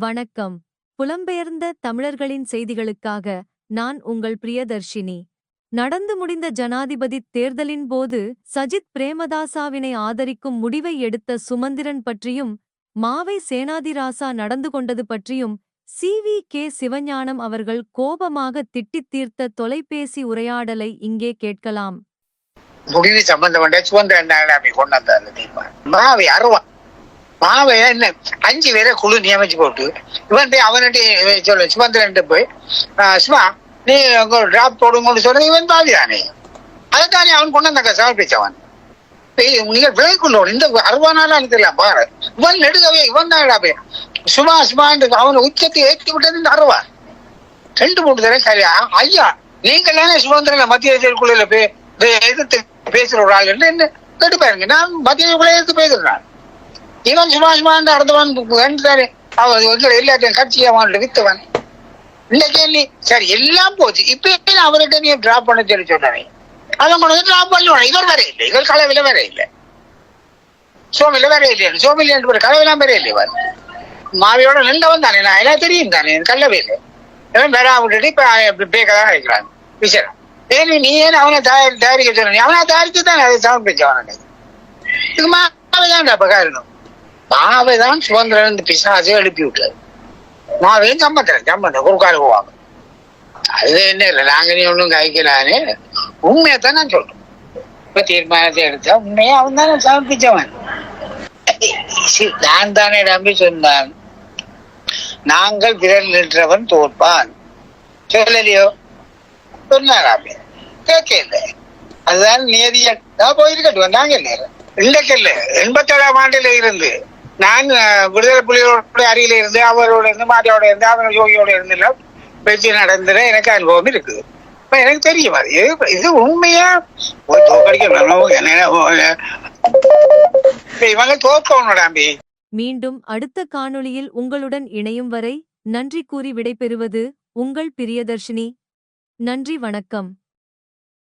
வணக்கம். புலம்பெயர்ந்த தமிழர்களின் செய்திகளுக்காக நான் உங்கள் பிரியதர்ஷினி. நடந்து முடிந்த ஜனாதிபதி தேர்தலின் போது சஜித் பிரேமதாசாவினை ஆதரிக்கும் முடிவை எடுத்த சுமந்திரன் பற்றியும் மாவை சேனாதிராசா நடந்து கொண்டது பற்றியும் சி. வி. கே. சிவஞானம் அவர்கள் கோபமாக திட்டித் தீர்த்த தொலைபேசி உரையாடலை இங்கே கேட்கலாம். முடிவு சம்பந்தப்பட்ட சுதந்திர கொண்டு வந்தார் மாவைய என்ன? அஞ்சு பேரை குழு நியமிச்சு போட்டு இவன் போய் அவன்கிட்ட சொல்ல சுமந்திரன் போய் சும்மா நீ உங்க டிராப் போடுங்கன்னு சொன்ன இவன் பாவிதானே அதைத்தானே அவன் கொண்டு வந்தாங்க சமர்ப்பிச்சவன் ஏய், நீங்கள் விலை கொண்டு இந்த அறுபதாயிரம் தெரியல பாரு. இவன் நெடுகவே இவன் தான் போய் சும்மா சும்மா அவன் உச்சத்தை ஏற்றி விட்டது இந்த அருவா. ரெண்டு மூணு தடவை சரியா ஐயா நீங்க தானே சுதந்திர மத்திய குழுல போய் பே- எதிர்த்து பேசுற ஒரு ஆள் என்ன கேட்டு பாருங்க. நான் மத்திய குழு எதிர்த்து பேசுறேன் இவன் சும்மா சும்மா இந்த அடுத்தவன் வேண்டுதானே அவன் வந்து எல்லாத்தையும் கட்சி அவன் வித்துவன். இன்னைக்கு நீ சரி எல்லாம் போச்சு. இப்ப நான் அவர்கிட்ட நீ டிராப் பண்ண சொல்லி சொன்னேன்? அவன் கொண்டு வந்து டிராப் பண்ணுவான். இவர் வேற இல்லை. இவர் கலவையில வேற இல்லை. சோமில வேற இல்லையா சோமில ரெண்டு பேர் கலவையெல்லாம் வேற இல்லை மாவியோட நின்றவன் தானே நான் எல்லாம் தெரியும் தானே. கல்லவே இல்லை இவன் வேற விட்டுட்டு இப்ப பேக்கதான் இருக்கிறான் விசாரம். ஏன் நீ ஏன் அவனை தயாரி தயாரிக்க சொன்ன? அவனை தயாரிச்சு தான் அதை சமர்ப்பிச்சவன் இது மாவைதான் அப்ப காரணம். மாவைதான் சுதந்திரன் இந்த பிசாசை எழுப்பி விட்டது. மாவையும் சம்பந்தம் சம்பந்தம் குறுக்கால போவாங்க. அது என்ன இல்லை நாங்க நீ ஒன்றும் கைக்கலான்னு உண்மையை தான் நான் சொல்றேன் இப்ப தீர்மானத்தை எடுத்தா உண்மையை அவன் தானே சமர்ப்பிச்சவன் நான் தானே நம்பி சொன்னான். நாங்கள் விரல் நின்றவன் தோற்பான். சொல்லலையோ? சொன்னாராமே கேட்கல அதுதான் நேரிய நான் போயிருக்கட்டும்? நாங்க இல்லை இல்லை. எண்பத்தேழாம் ஆண்டுல இருந்து நான் விடுதலை புலிகளோட அருகில இருந்து அவரோட இருந்து மாட்டியோட இருந்து அவர் யோகியோட இருந்து எல்லாம் பேச்சு நடந்துட எனக்கு அனுபவம் இருக்குது. இப்ப எனக்கு தெரியும் அது இது- இது உண்மையா? போய் தோக்கடிக்கணும் இப்ப இவங்க தோக்கணும் மீண்டும் அடுத்த காணொளியில் உங்களுடன் இணையும் வரை நன்றி கூறி விடைபெறுவது உங்கள் பிரியதர்ஷினி. நன்றி வணக்கம்.